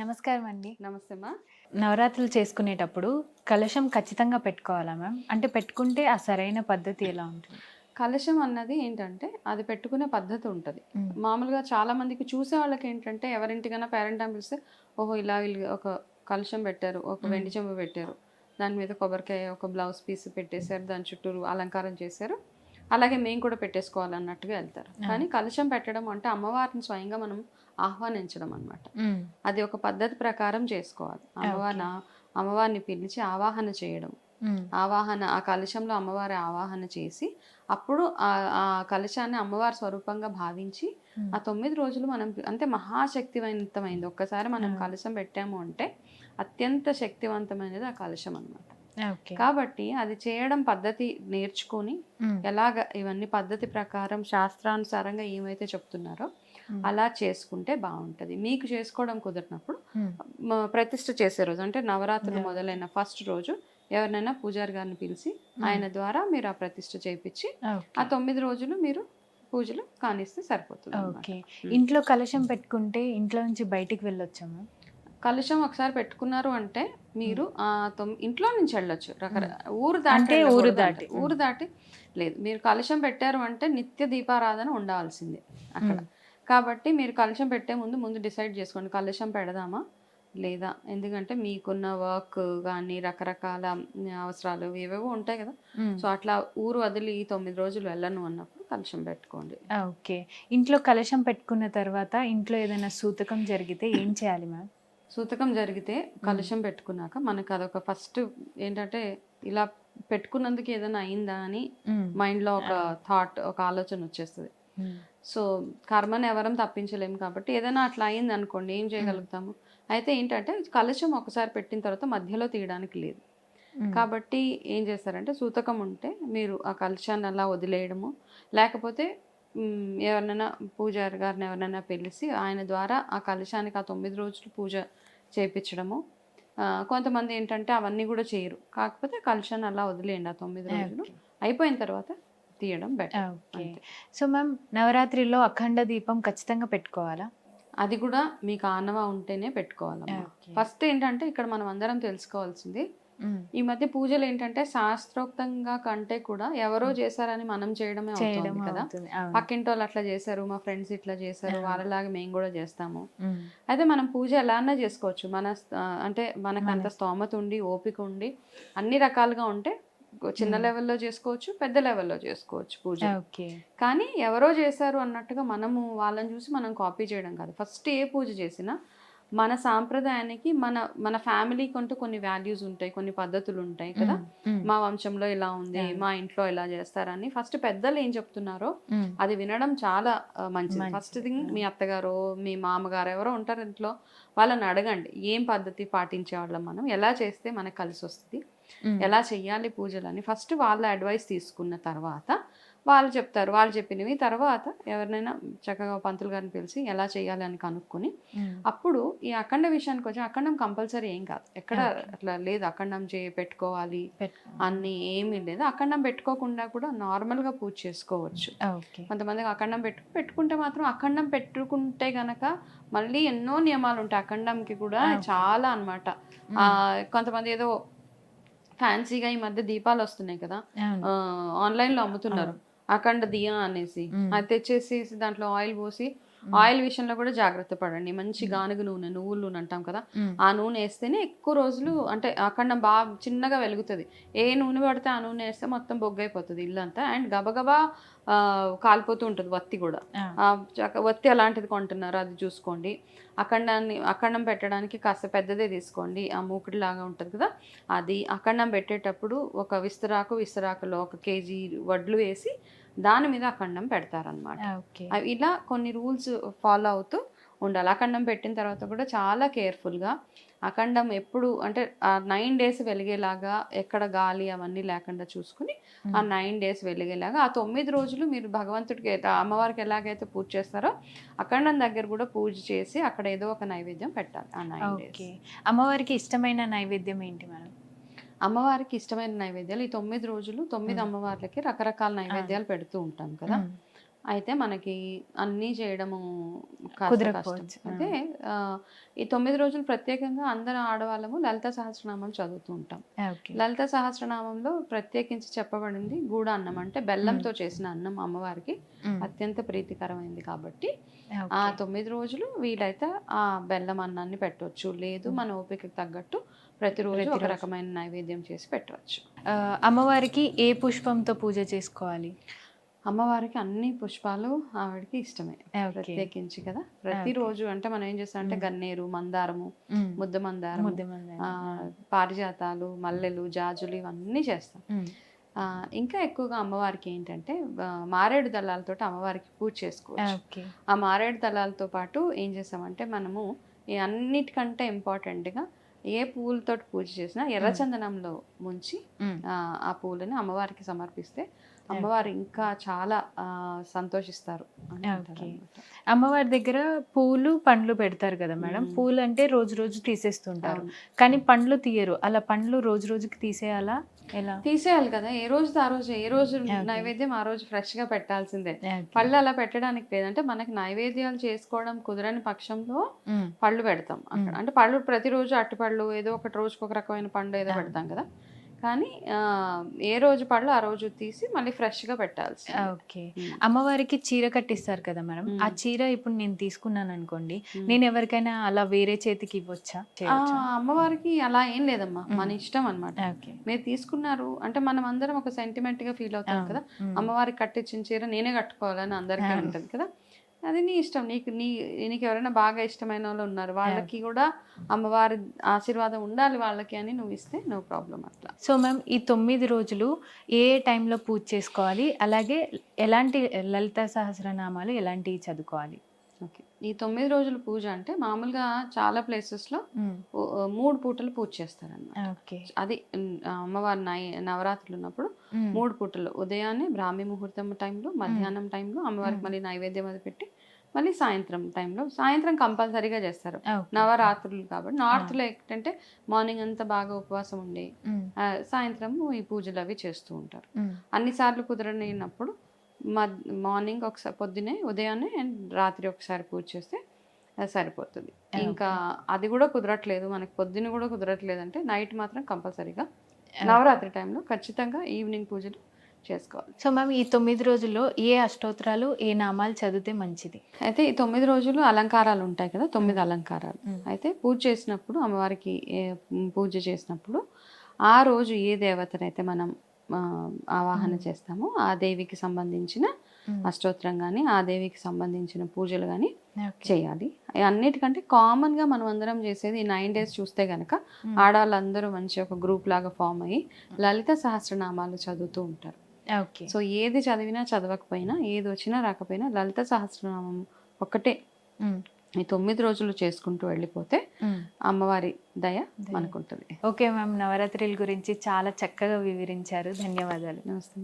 నమస్కారం అండి. నమస్తే అమ్మా నవరాత్రులు చేసుకునేటప్పుడు కలశం ఖచ్చితంగా పెట్టుకోవాలా మ్యామ్? అంటే పెట్టుకుంటే ఆ సరైన పద్ధతి ఎలా ఉంటుంది? కలశం అన్నది ఏంటంటే అది పెట్టుకునే పద్ధతి ఉంటుంది. మామూలుగా చాలా మందికి చూసే వాళ్ళకి ఏంటంటే ఎవరింటికైనా పేరెంట్ పిలిస్తే ఓహో ఇలా ఒక కలశం పెట్టారు ఒక వెండి చెంబు పెట్టారు. దాని మీద కొబ్బరికాయ ఒక బ్లౌజ్ పీస్ పెట్టేశారు దాని చుట్టూరు అలంకారం చేశారు. అలాగే మేము కూడా పెట్టేసుకోవాలన్నట్టుగా వెళ్తారు. కానీ కలశం పెట్టడం అంటే అమ్మవారిని స్వయంగా మనం ఆహ్వానించడం అన్నమాట. అది ఒక పద్ధతి ప్రకారం చేసుకోవాలి. అమ్మవారిని అమ్మవారిని పిలిచి ఆవాహన చేయడం. ఆవాహన ఆ కలశంలో అమ్మవారి ఆవాహన చేసి అప్పుడు ఆ ఆ కలశాన్ని అమ్మవారి స్వరూపంగా భావించి ఆ తొమ్మిది రోజులు మనం అంటే మహాశక్తివంతమైంది. ఒక్కసారి మనం. కలశం పెట్టాము అంటే అత్యంత శక్తివంతమైనది ఆ కలశం అన్నమాట. ఓకే కాబట్టి అది చేయడం పద్ధతి నేర్చుకొని ఎలాగ ఇవన్నీ పద్ధతి ప్రకారం శాస్త్రానుసారంగా ఏమైతే చెప్తున్నారో అలా చేసుకుంటే బాగుంటది. మీకు చేసుకోవడం కుదిరినప్పుడు ప్రతిష్ఠ చేసే రోజు అంటే నవరాత్రులు. మొదలైన ఫస్ట్ రోజు ఎవరినైనా పూజారి గారిని పిలిచి ఆయన ద్వారా మీరు ఆ ప్రతిష్ఠ చేయించి ఆ తొమ్మిది రోజులు మీరు పూజలు కానిస్తే సరిపోతుంది. ఓకే. ఇంట్లో కలశం పెట్టుకుంటే ఇంట్లో నుంచి బయటికి వెళ్ళొచ్చా మ్యామ్? కలుషం ఒకసారి పెట్టుకున్నారు అంటే మీరు ఇంట్లో నుంచి వెళ్ళొచ్చు. రకర ఊరు దాటి ఊరు దాటి. ఊరు దాటి లేదు. మీరు కలుషం పెట్టారు అంటే నిత్య దీపారాధన ఉండాల్సిందే అక్కడ. కాబట్టి మీరు కలుషం పెట్టే ముందు ముందు డిసైడ్ చేసుకోండి. కలుషం పెడదామా? లేదా? ఎందుకంటే మీకున్న వర్క్ కానీ రకరకాల అవసరాలు ఏవేవో ఉంటాయి కదా. సో అట్లా ఊరు వదిలి ఈ తొమ్మిది రోజులు వెళ్ళను అన్నప్పుడు కలుషం పెట్టుకోండి. ఓకే. ఇంట్లో కలశం పెట్టుకున్న తర్వాత ఇంట్లో ఏదైనా సూతకం జరిగితే ఏం చేయాలి మ్యామ్? సూతకం జరిగితే కలుషం పెట్టుకున్నాక మనకు అదొక ఫస్ట్ ఏంటంటే ఇలా పెట్టుకున్నందుకు ఏదైనా అయిందా అని మైండ్లో ఒక థాట్ ఒక ఆలోచన వచ్చేస్తుంది. సో కర్మని ఎవరం తప్పించలేము కాబట్టి ఏదైనా అట్లా అయింది అనుకోండి ఏం చేయగలుగుతాము? అయితే ఏంటంటే కలశం ఒకసారి పెట్టిన తర్వాత మధ్యలో తీయడానికి లేదు. కాబట్టి ఏం చేస్తారంటే సూతకం ఉంటే మీరు ఆ కలశాన్ని అలా వదిలేయడము లేకపోతే ఎవరినైనా పూజారి గారిని ఎవరినైనా పిలిచి ఆయన ద్వారా ఆ కలశానికి ఆ తొమ్మిది రోజులు పూజ చేయించడము కొంతమంది ఏంటంటే అవన్నీ కూడా చేయరు. కాకపోతే కలశాన్ని అలా వదిలేయండి ఆ తొమ్మిది రోజులు. అయిపోయిన తర్వాత తీయడం బెటర్. ఓకే. సో మ్యామ్ నవరాత్రిలో అఖండ దీపం ఖచ్చితంగా పెట్టుకోవాలా? అది కూడా మీకు ఆనవా ఉంటేనే పెట్టుకోవాలమ్మా. Okay. ఫస్ట్ ఏంటంటే ఇక్కడ మనం అందరం తెలుసుకోవాల్సింది ఈ మధ్య పూజలు ఏంటంటే శాస్త్రోక్తంగా కంటే కూడా ఎవరో చేశారని మనం చేయడమే చేయడం అవుతుంది కదా. పక్కింటి వాళ్ళు అట్లా చేశారు మా ఫ్రెండ్స్ ఇట్లా చేశారు. వాళ్ళలాగా మేము కూడా చేస్తాము. అయితే మనం పూజ ఎలానే చేసుకోవచ్చు. మన అంటే మనకు. అంత స్తోమత ఉండి ఓపిక ఉండి అన్ని రకాలుగా ఉంటే చిన్న. లెవెల్లో చేసుకోవచ్చు పెద్ద లెవెల్లో చేసుకోవచ్చు పూజ. కానీ ఎవరో చేశారు అన్నట్టుగా మనము వాళ్ళని చూసి మనం కాపీ చేయడం కాదు. ఫస్ట్ ఏ పూజ చేసినా మన సాంప్రదాయానికి మన మన ఫ్యామిలీకి అంటూ కొన్ని వాల్యూస్ ఉంటాయి కొన్ని పద్ధతులు ఉంటాయి కదా. మా వంశంలో ఇలా ఉంది. మా ఇంట్లో ఇలా చేస్తారని ఫస్ట్ పెద్దలు ఏం చెప్తున్నారో. అది వినడం చాలా మంచిది. First thing. మీ అత్తగారు మీ మామగారు ఎవరో ఉంటారు ఇంట్లో వాళ్ళని అడగండి ఏం పద్ధతి పాటించే వాళ్ళం మనం ఎలా చేస్తే మనకు కలిసి వస్తుంది. ఎలా చెయ్యాలి పూజలని ఫస్ట్ వాళ్ళ అడ్వైస్ తీసుకున్న తర్వాత వాళ్ళు చెప్తారు. వాళ్ళు చెప్పినవి. తర్వాత ఎవరినైనా చక్కగా పంతులు గారిని పిలిచి ఎలా చేయాలి అని కనుక్కొని. అప్పుడు ఈ అఖండ విషయానికి వచ్చి అఖండం కంపల్సరీ ఏం కాదు. ఎక్కడ. అట్లా లేదు. అఖండం చే పెట్టుకోవాలి పెట్టుకో. అన్ని ఏమీ లేదు. అఖండం పెట్టుకోకుండా కూడా నార్మల్గా పూజ చేసుకోవచ్చు. ఓకే. కొంతమందికి అఖండం పెట్టు పెట్టుకుంటే మాత్రం అఖండం పెట్టుకుంటే గనక మళ్ళీ ఎన్నో నియమాలు ఉంటాయి. అఖండంకి కూడా. చాలా అన్నమాట. ఆ కొంతమంది ఏదో ఫ్యాన్సీగా ఈ మధ్య దీపాలు వస్తున్నాయి కదా. అవును. ఆ, ఆన్లైన్లో అమ్ముతున్నారు అఖండ దియా అనేసి. అది తెచ్చేసి దాంట్లో ఆయిల్ పోసి. ఆయిల్ విషయంలో కూడా జాగ్రత్త పడండి. మంచి గానుగ నూనె నువ్వుల నూనె అంటాం కదా. ఆ నూనె వేస్తేనే ఎక్కువ రోజులు అంటే అఖండం బాగా చిన్నగా వెలుగుతుంది. ఏ నూనె పడితే ఆ నూనె వేస్తే మొత్తం బొగ్గైపోతుంది ఇల్లు అంతా అండ్ గబగబా ఆ, కాలిపోతూ ఉంటుంది వత్తి కూడా. వత్తి అలాంటిది కొంటున్నారు అది చూసుకోండి. అఖండాన్ని అఖండం పెట్టడానికి కాస్త పెద్దదే తీసుకోండి. ఆ మూకుడి లాగా ఉంటుంది కదా అది అఖండం పెట్టేటప్పుడు ఒక విస్తరాకు విస్తరాకులో ఒక కేజీ వడ్లు వేసి దాని మీద అఖండం పెడతారనమాట ఇలా కొన్ని రూల్స్ ఫాలో అవుతూ ఉండాలి. అఖండం పెట్టిన తర్వాత కూడా చాలా కేర్ఫుల్గా అఖండం ఎప్పుడు అంటే ఆ నైన్ డేస్ వెలిగేలాగా ఎక్కడ గాలి అవన్నీ లేకుండా చూసుకుని ఆ నైన్ డేస్ వెలిగేలాగా ఆ తొమ్మిది రోజులు మీరు భగవంతుడికి అమ్మవారికి ఎలాగైతే పూజ చేస్తారో అఖండం దగ్గర కూడా పూజ చేసి అక్కడ ఏదో ఒక నైవేద్యం పెట్టాలి ఆ నైన్ డేస్. అమ్మవారికి ఇష్టమైన నైవేద్యం ఏంటి మేడం? అమ్మవారికి ఇష్టమైన నైవేద్యాలు ఈ తొమ్మిది రోజులు తొమ్మిది మ్మ్. అమ్మవార్లకి రకరకాల నైవేద్యాలు పెడుతూ ఉంటాం కదా. అయితే మనకి అన్నీ చేయడము కుదరకపోవచ్చు. అయితే ఈ తొమ్మిది రోజులు ప్రత్యేకంగా అందరు ఆడవాళ్ళము లలిత సహస్రనామం చదువుతూ ఉంటాం. లలిత సహస్రనామంలో ప్రత్యేకించి చెప్పబడింది గూడ అన్నం. అంటే బెల్లంతో చేసిన అన్నం అమ్మవారికి అత్యంత ప్రీతికరమైంది కాబట్టి ఆ తొమ్మిది రోజులు వీలైతే ఆ బెల్లం అన్నాన్ని పెట్టవచ్చు లేదు మన ఓపికకు తగ్గట్టు ప్రతిరోజు ఒక. రకమైన నైవేద్యం చేసి పెట్టవచ్చు. అమ్మవారికి ఏ పుష్పంతో పూజ చేసుకోవాలి? అమ్మవారికి అన్ని పుష్పాలు ఆవిడకి ఇష్టమే ప్రత్యేకించి కదా. ప్రతిరోజు అంటే మనం ఏం చేస్తాం అంటే గన్నేరు మందారము ముద్ద మందారం. పారిజాతాలు మల్లెలు జాజులు ఇవన్నీ చేస్తాం. ఇంకా ఎక్కువగా అమ్మవారికి ఏంటంటే మారేడు దళాలతో అమ్మవారికి పూజ చేసుకోవచ్చు. ఆ మారేడు దళాలతో పాటు ఏం చేస్తామంటే మనము ఈ అన్నిటికంటే ఇంపార్టెంట్గా ఏ పూలతో పూజ చేసినా ఎర్రచందనంలో ముంచి. ఆ, పూలని అమ్మవారికి సమర్పిస్తే అమ్మవారు ఇంకా చాలా సంతోషిస్తారు. అమ్మవారి దగ్గర పూలు పండ్లు పెడతారు కదా మేడం. పూలు అంటే రోజు రోజు తీసేస్తుంటారు. కానీ పండ్లు తీయరు అలా పండ్లు రోజు రోజుకి తీసేయాలా ఎలా తీసేయాలి కదా ఏ రోజు ఆ రోజు ఏ రోజు. నైవేద్యం ఆ రోజు ఫ్రెష్గా పెట్టాల్సిందే. పళ్ళు అలా పెట్టడానికి లేదంటే మనకి నైవేద్యాలు చేసుకోవడం కుదరని పక్షంలో. పళ్ళు పెడతాం అక్కడ. అంటే పళ్ళు ప్రతిరోజు అట్టిపళ్ళు ఏదో ఒకటి రోజుకి ఒక రకమైన పండు ఏదో. పెడతాం కదా కానీ ఆ, ఏ రోజు పళ్ళు ఆ రోజు తీసి మళ్ళీ ఫ్రెష్గా పెట్టాల్సి ఓకే అమ్మవారికి చీర కట్టిస్తారు కదా మేడం ఆ. చీర ఇప్పుడు నేను తీసుకున్నాను అనుకోండి నేను ఎవరికైనా అలా వేరే చేతికి ఇవ్వచ్చా? అమ్మవారికి అలా ఏం లేదమ్మా మ్మ్. మన ఇష్టం అన్నమాట ఓకే మీరు తీసుకున్నారు అంటే మనం అందరం ఒక సెంటిమెంట్గా ఫీల్ అవుతాం. కదా మ్మ్. అమ్మవారికి కట్టించిన చీర నేనే కట్టుకోవాలని అందరికీ. ఉంటుంది కదా అది నీ ఇష్టం. నీకు నీ నీకు ఎవరైనా బాగా ఇష్టమైన వాళ్ళు ఉన్నారు. వాళ్ళకి కూడా అమ్మవారి ఆశీర్వాదం ఉండాలి వాళ్ళకి అని నువ్వు ఇస్తే నో ప్రాబ్లం అట్లా. సో మ్యామ్ ఈ తొమ్మిది రోజులు ఏ టైంలో పూజ చేసుకోవాలి? అలాగే ఎలాంటి లలిత సహస్రనామాలు ఎలాంటివి చదువుకోవాలి? ఓకే. ఈ తొమ్మిది రోజుల పూజ అంటే మామూలుగా చాలా ప్లేసెస్లో మూడు పూటలు పూజ చేస్తారన్నమాట. ఓకే. అది అమ్మవారి నై నవరాత్రులు ఉన్నప్పుడు మూడు పూటలు. ఉదయాన్నే బ్రాహ్మీ ముహూర్తం టైంలో మధ్యాహ్నం టైంలో అమ్మవారికి మ్మ్. మళ్ళీ నైవేద్యం అది పెట్టి మళ్ళీ సాయంత్రం టైంలో. సాయంత్రం కంపల్సరీగా చేస్తారు. నవరాత్రులు కాబట్టి. నార్త్లో ఏంటంటే మార్నింగ్ అంతా బాగా ఉపవాసం ఉండి సాయంత్రం ఈ పూజలు అవి చేస్తూ ఉంటారు. అన్నిసార్లు కుదరనప్పుడు మద్ మార్నింగ్ ఒకసారి పొద్దునే ఉదయాన్నే అండ్ రాత్రి ఒకసారి పూజ చేస్తే సరిపోతుంది. ఇంకా అది కూడా కుదరట్లేదు. మనకి పొద్దున కూడా కుదరట్లేదు అంటే నైట్ మాత్రం కంపల్సరీగా నవరాత్రి టైంలో ఖచ్చితంగా ఈవినింగ్ పూజలు చేసుకోవాలి. సో మ్యామ్ ఈ తొమ్మిది రోజుల్లో ఏ అష్టోత్తరాలు ఏ నామాలు చదివితే మంచిది? అయితే ఈ తొమ్మిది రోజులు అలంకారాలు ఉంటాయి కదా తొమ్మిది అలంకారాలు. మ్మ్. అయితే పూజ చేసినప్పుడు అమ్మవారికి పూజ చేసినప్పుడు ఆ రోజు ఏ దేవతనైతే మనం ఆవాహన. చేస్తామో ఆ దేవికి సంబంధించిన అష్టోత్తరం కానీ ఆ దేవికి సంబంధించిన పూజలు కానీ. చేయాలి అన్నిటికంటే కామన్గా మనం అందరం చేసేది నైన్ డేస్ చూస్తే గనక. ఆడవాళ్ళందరూ మంచి ఒక గ్రూప్ లాగా ఫామ్ అయ్యి లలిత సహస్రనామాలు చదువుతూ ఉంటారు ఓకే సో ఏది చదివినా చదవకపోయినా ఏది వచ్చినా రాకపోయినా లలిత సహస్రనామం ఒక్కటే. ఈ తొమ్మిది రోజులు చేసుకుంటూ వెళ్ళిపోతే మ్మ్. అమ్మవారి దయ దయ. మనకుంటుంది ఓకే మ్యామ్ నవరాత్రుల గురించి చాలా చక్కగా వివరించారు ధన్యవాదాలు నమస్తే